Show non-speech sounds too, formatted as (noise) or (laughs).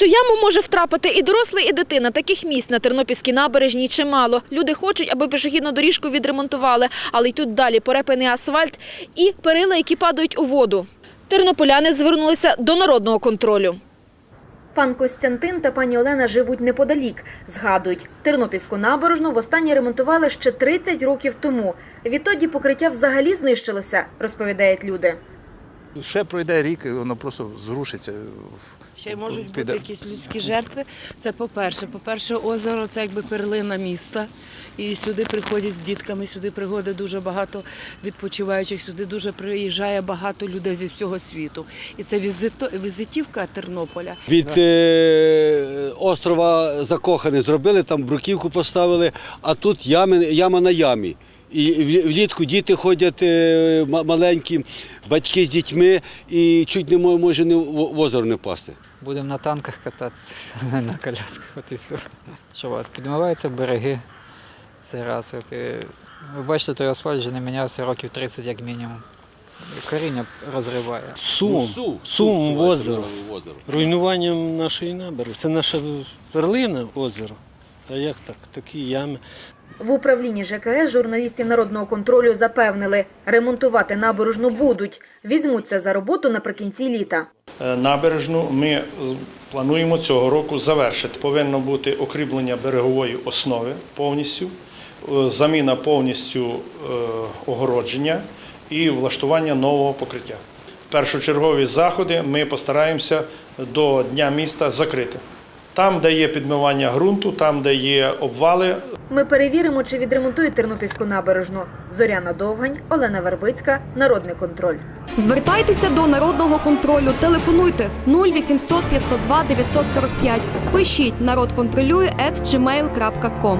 Цю яму може втрапити і дорослий, і дитина. Таких місць на Тернопільській набережній чимало. Люди хочуть, аби пішохідну доріжку відремонтували, але й тут далі порепаний асфальт і перила, які падають у воду. Тернополяни звернулися до народного контролю. Пан Костянтин та пані Олена живуть неподалік. Згадують, Тернопільську набережну востаннє ремонтували ще 30 років тому. Відтоді покриття взагалі знищилося, розповідають люди. Ще пройде рік, і воно просто зрушиться. Ще й можуть бути якісь людські жертви. Це по-перше. По-перше, озеро це якби перлина міста. І сюди приходять з дітками, сюди приходить дуже багато відпочиваючих, сюди дуже приїжджає багато людей зі всього світу. І це візитівка Тернополя. Від е, острова Закоханий зробили, там бруківку поставили, а тут ями, яма на ямі. І влітку діти ходять е, маленькі, батьки з дітьми, і чуть не може не в озеро не впасти. Будемо на танках кататися, (laughs) на колясках, от і все. Що у вас? Підмиваються береги. Це раз. Ви бачите, той асфальт вже не мінявся років 30 як мінімум. Коріння розриває. Сум, Су- сум в Су- в озеро. Руйнуванням нашої набережної. Це наша перлина озеро. А як так? Такі ями. В управлінні ЖКС журналістів народного контролю запевнили, ремонтувати набережну будуть. Візьмуться за роботу наприкінці літа. Е, Набережну ми плануємо цього року завершити. Повинно бути окріплення берегової основи повністю, е, заміна повністю е, огородження і влаштування нового покриття. Першочергові заходи ми постараємося до Дня міста закрити. Там, де є підмивання ґрунту, там, де є обвали, Ми перевіримо, чи відремонтують Тернопільську набережну. Зоряна Довгань, Олена Вербицька, Народний контроль. Звертайтеся до народного контролю. Телефонуйте 0800 502 945. Пишіть народ контролює at gmail.com.